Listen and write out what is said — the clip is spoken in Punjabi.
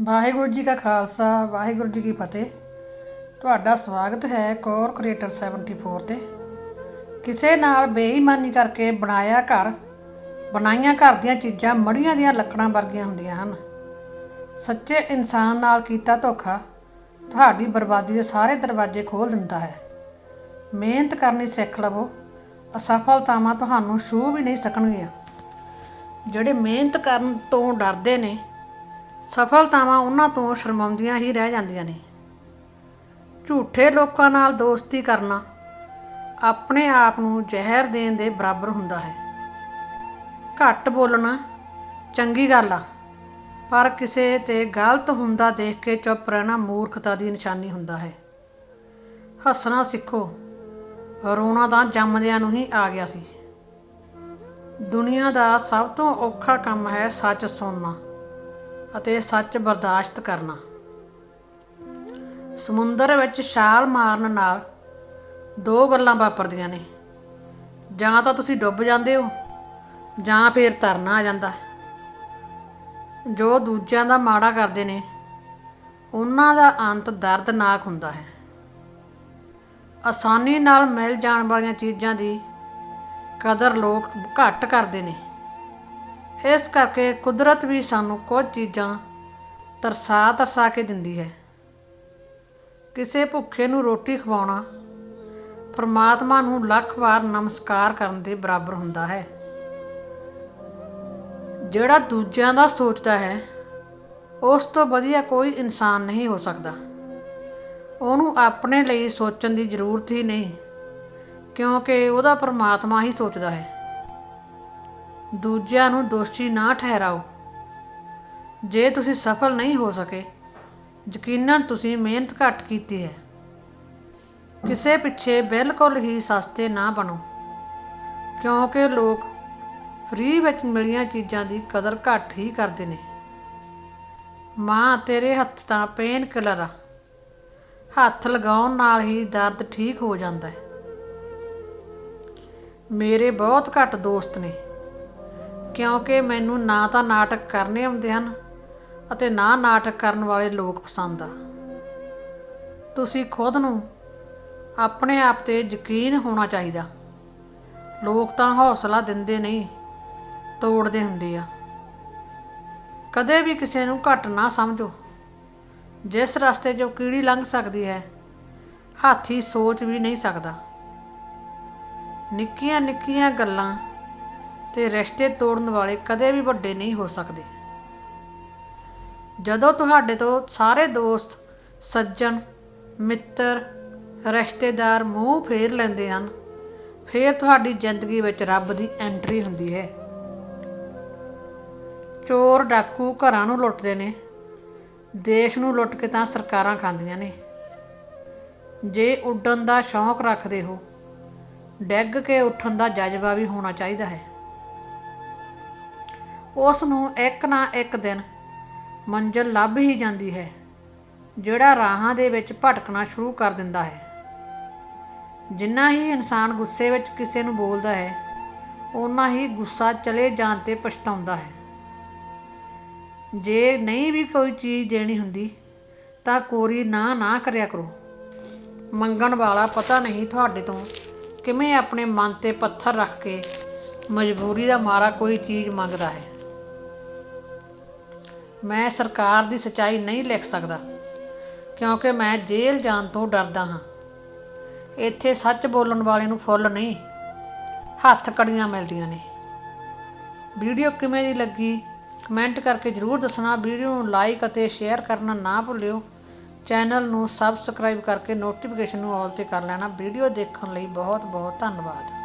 ਵਾਹਿਗੁਰੂ ਜੀ ਕਾ ਖਾਲਸਾ, ਵਾਹਿਗੁਰੂ ਜੀ ਕੀ ਫਤਿਹ। ਤੁਹਾਡਾ ਸਵਾਗਤ ਹੈ ਕੋਰ ਕ੍ਰੀਏਟਰ 74 ਤੇ। ਕਿਸੇ ਨਾਲ ਬੇਈਮਾਨੀ ਕਰਕੇ ਬਣਾਇਆ ਘਰ, ਬਣਾਈਆਂ ਘਰ ਦੀਆਂ ਚੀਜ਼ਾਂ ਮੜੀਆਂ ਦੀਆਂ ਲੱਕੜਾਂ ਵਰਗੀਆਂ ਹੁੰਦੀਆਂ ਹਨ। ਸੱਚੇ ਇਨਸਾਨ ਨਾਲ ਕੀਤਾ ਧੋਖਾ ਤੁਹਾਡੀ ਬਰਬਾਦੀ ਦੇ ਸਾਰੇ ਦਰਵਾਜ਼ੇ ਖੋਲ ਦਿੰਦਾ ਹੈ। ਮਿਹਨਤ ਕਰਨੀ ਸਿੱਖ ਲਵੋ, ਅਸਫਲਤਾਵਾਂ ਤੁਹਾਨੂੰ ਛੂਹ ਵੀ ਨਹੀਂ ਸਕਣਗੀਆਂ। ਜਿਹੜੇ ਮਿਹਨਤ ਕਰਨ ਤੋਂ ਡਰਦੇ ਨੇ ਸਫਲਤਾਵਾਂ ਉਹਨਾਂ ਤੋਂ ਸ਼ਰਮਾਉਂਦੀਆਂ ਹੀ ਰਹਿ ਜਾਂਦੀਆਂ ਨੇ। ਝੂਠੇ ਲੋਕਾਂ ਨਾਲ ਦੋਸਤੀ ਕਰਨਾ ਆਪਣੇ ਆਪ ਨੂੰ ਜ਼ਹਿਰ ਦੇਣ ਦੇ ਬਰਾਬਰ ਹੁੰਦਾ ਹੈ। ਘੱਟ ਬੋਲਣਾ ਚੰਗੀ ਗੱਲ ਆ, ਪਰ ਕਿਸੇ ਤੇ ਗਲਤ ਹੁੰਦਾ ਦੇਖ ਕੇ ਚੁੱਪ ਰਹਿਣਾ ਮੂਰਖਤਾ ਦੀ ਨਿਸ਼ਾਨੀ ਹੁੰਦਾ ਹੈ। ਹੱਸਣਾ ਸਿੱਖੋ, ਰੋਣਾ ਤਾਂ ਜੰਮਦਿਆਂ ਨੂੰ ਹੀ ਆ ਗਿਆ ਸੀ। ਦੁਨੀਆ ਦਾ ਸਭ ਤੋਂ ਔਖਾ ਕੰਮ ਹੈ ਸੱਚ ਸੁਣਨਾ। ਅਤੇ ਸੱਚ ਬਰਦਾਸ਼ਤ ਕਰਨਾ। ਸਮੁੰਦਰ ਵਿੱਚ ਛਾਲ ਮਾਰਨ ਨਾਲ ਦੋ ਗੱਲਾਂ ਵਾਪਰਦੀਆਂ ਨੇ। ਜਾਂ ਤਾਂ ਤੁਸੀਂ ਡੁੱਬ ਜਾਂਦੇ ਹੋ, ਜਾਂ ਫਿਰ ਤਰਨਾ ਆ ਜਾਂਦਾ। ਜੋ ਦੂਜਿਆਂ ਦਾ ਮਾੜਾ ਕਰਦੇ ਨੇ, ਉਹਨਾਂ ਦਾ ਅੰਤ ਦਰਦਨਾਕ ਹੁੰਦਾ ਹੈ। ਆਸਾਨੀ ਨਾਲ ਮਿਲ ਜਾਣ ਵਾਲੀਆਂ ਚੀਜ਼ਾਂ ਦੀ ਕਦਰ ਲੋਕ ਘੱਟ ਕਰਦੇ ਨੇ। ਇਸ ਕਰਕੇ ਕੁਦਰਤ ਵੀ ਸਾਨੂੰ ਕੁਝ ਚੀਜ਼ਾਂ ਤਰਸਾ ਤਰਸਾ ਕੇ ਦਿੰਦੀ ਹੈ। ਕਿਸੇ ਭੁੱਖੇ ਨੂੰ ਰੋਟੀ ਖਵਾਉਣਾ ਪਰਮਾਤਮਾ ਨੂੰ ਲੱਖ ਵਾਰ ਨਮਸਕਾਰ ਕਰਨ ਦੇ ਬਰਾਬਰ ਹੁੰਦਾ ਹੈ। ਜਿਹੜਾ ਦੂਜਿਆਂ ਦਾ ਸੋਚਦਾ ਹੈ, ਉਸ ਤੋਂ ਵਧੀਆ ਕੋਈ ਇਨਸਾਨ ਨਹੀਂ ਹੋ ਸਕਦਾ। ਉਹਨੂੰ ਆਪਣੇ ਲਈ ਸੋਚਣ ਦੀ ਜ਼ਰੂਰਤ ਹੀ ਨਹੀਂ, ਕਿਉਂਕਿ ਉਹਦਾ ਪਰਮਾਤਮਾ ਹੀ ਸੋਚਦਾ ਹੈ। ਦੂਜਿਆਂ ਨੂੰ ਦੋਸ਼ੀ ਨਾ ਠਹਿਰਾਓ। ਜੇ ਤੁਸੀਂ ਸਫਲ ਨਹੀਂ ਹੋ ਸਕੇ, ਯਕੀਨਨ ਤੁਸੀਂ ਮਿਹਨਤ ਘੱਟ ਕੀਤੀ ਹੈ। ਕਿਸੇ ਪਿੱਛੇ ਬਿਲਕੁਲ ਹੀ ਸਸਤੇ ਨਾ ਬਣੋ, ਕਿਉਂਕਿ ਲੋਕ ਫ੍ਰੀ ਵਿੱਚ ਮਿਲੀਆਂ ਚੀਜ਼ਾਂ ਦੀ ਕਦਰ ਘੱਟ ਹੀ ਕਰਦੇ ਨੇ। ਮਾਂ, ਤੇਰੇ ਹੱਥ ਤਾਂ ਪੇਨ ਕਿਲਰ ਆ। ਹੱਥ ਲਗਾਉਣ ਨਾਲ ਹੀ ਦਰਦ ਠੀਕ ਹੋ ਜਾਂਦਾ ਹੈ। ਮੇਰੇ ਬਹੁਤ ਘੱਟ ਦੋਸਤ ਨੇ। ਕਿਉਂਕਿ ਮੈਨੂੰ ਨਾ ਤਾਂ ਨਾਟਕ ਕਰਨੇ ਆਉਂਦੇ ਹਨ ਅਤੇ ਨਾ ਨਾਟਕ ਕਰਨ ਵਾਲੇ ਲੋਕ ਪਸੰਦ ਆ। ਤੁਸੀਂ ਖੁਦ ਨੂੰ ਆਪਣੇ ਆਪ ਤੇ ਯਕੀਨ ਹੋਣਾ ਚਾਹੀਦਾ। ਲੋਕ ਤਾਂ ਹੌਸਲਾ ਦਿੰਦੇ ਨਹੀਂ, ਤੋੜਦੇ ਹੁੰਦੇ ਆ। ਕਦੇ ਵੀ ਕਿਸੇ ਨੂੰ ਘੱਟ ਨਾ ਸਮਝੋ। ਜਿਸ ਰਸਤੇ 'ਚੋਂ ਕੀੜੀ ਲੰਘ ਸਕਦੀ ਹੈ, ਹਾਥੀ ਸੋਚ ਵੀ ਨਹੀਂ ਸਕਦਾ। ਨਿੱਕੀਆਂ ਨਿੱਕੀਆਂ ਗੱਲਾਂ ਤੇ ਰਿਸ਼ਤੇ ਤੋੜਨ ਵਾਲੇ ਕਦੇ ਵੀ ਵੱਡੇ ਨਹੀਂ ਹੋ ਸਕਦੇ। ਜਦੋਂ ਤੁਹਾਡੇ ਤੋਂ ਸਾਰੇ ਦੋਸਤ, ਸੱਜਣ, ਮਿੱਤਰ, ਰਿਸ਼ਤੇਦਾਰ ਮੂੰਹ ਫੇਰ ਲੈਂਦੇ ਹਨ, ਫਿਰ ਤੁਹਾਡੀ ਜ਼ਿੰਦਗੀ ਵਿੱਚ ਰੱਬ ਦੀ ਐਂਟਰੀ ਹੁੰਦੀ ਹੈ। ਚੋਰ ਡਾਕੂ ਘਰਾਂ ਨੂੰ ਲੁੱਟਦੇ ਨੇ, ਦੇਸ਼ ਨੂੰ ਲੁੱਟ ਕੇ ਤਾਂ ਸਰਕਾਰਾਂ ਖਾਂਦੀਆਂ ਨੇ। ਜੇ ਉੱਡਣ ਦਾ ਸ਼ੌਂਕ ਰੱਖਦੇ ਹੋ, ਡੈਗ ਕੇ ਉੱਠਣ ਦਾ ਜਜ਼ਬਾ ਵੀ ਹੋਣਾ ਚਾਹੀਦਾ ਹੈ। ਉਸ ਨੂੰ ਇੱਕ ਨਾ ਇੱਕ ਦਿਨ ਮੰਜ਼ਲ ਲੱਭ ਹੀ ਜਾਂਦੀ ਹੈ, ਜਿਹੜਾ ਰਾਹਾਂ ਦੇ ਵਿੱਚ ਭਟਕਣਾ ਸ਼ੁਰੂ ਕਰ ਦਿੰਦਾ ਹੈ। ਜਿੰਨਾ ਹੀ ਇਨਸਾਨ ਗੁੱਸੇ ਵਿੱਚ ਕਿਸੇ ਨੂੰ ਬੋਲਦਾ ਹੈ ਉਨਾ ਹੀ ਗੁੱਸਾ ਚਲੇ ਜਾਣ ਤੇ ਪਛਤਾਉਂਦਾ ਹੈ। ਜੇ ਨਹੀਂ ਵੀ ਕੋਈ ਚੀਜ਼ ਦੇਣੀ ਹੁੰਦੀ, ਤਾਂ ਕੋਰੀ ਨਾ ਨਾ ਕਰਿਆ ਕਰੋ। ਮੰਗਣ ਵਾਲਾ ਪਤਾ ਨਹੀਂ ਤੁਹਾਡੇ ਤੋਂ ਕਿਵੇਂ ਆਪਣੇ ਮਨ ਤੇ ਪੱਥਰ ਰੱਖ ਕੇ ਮਜਬੂਰੀ ਦਾ ਮਾਰਾ ਕੋਈ ਚੀਜ਼ ਮੰਗਦਾ ਹੈ। ਮੈਂ ਸਰਕਾਰ ਦੀ ਸਚਾਈ ਨਹੀਂ ਲਿਖ ਸਕਦਾ, ਕਿਉਂਕਿ ਮੈਂ ਜੇਲ੍ਹ ਜਾਣ ਤੋਂ ਡਰਦਾ ਹਾਂ। ਇੱਥੇ ਸੱਚ ਬੋਲਣ ਵਾਲੇ ਨੂੰ ਫੁੱਲ ਨਹੀਂ, ਹੱਥ ਕੜੀਆਂ ਮਿਲਦੀਆਂ ਨੇ। ਵੀਡੀਓ ਕਿਵੇਂ ਦੀ ਲੱਗੀ, ਕਮੈਂਟ ਕਰਕੇ ਜਰੂਰ ਦੱਸਣਾ। ਵੀਡੀਓ ਨੂੰ ਲਾਈਕ ਅਤੇ ਸ਼ੇਅਰ ਕਰਨਾ ਨਾ ਭੁੱਲਿਓ। ਚੈਨਲ ਨੂੰ ਸਬਸਕ੍ਰਾਈਬ ਕਰਕੇ ਨੋਟੀਫਿਕੇਸ਼ਨ ਨੂੰ ਆਲ ਤੇ ਕਰ ਲੈਣਾ। ਵੀਡੀਓ ਦੇਖਣ ਲਈ ਬਹੁਤ ਬਹੁਤ ਧੰਨਵਾਦ।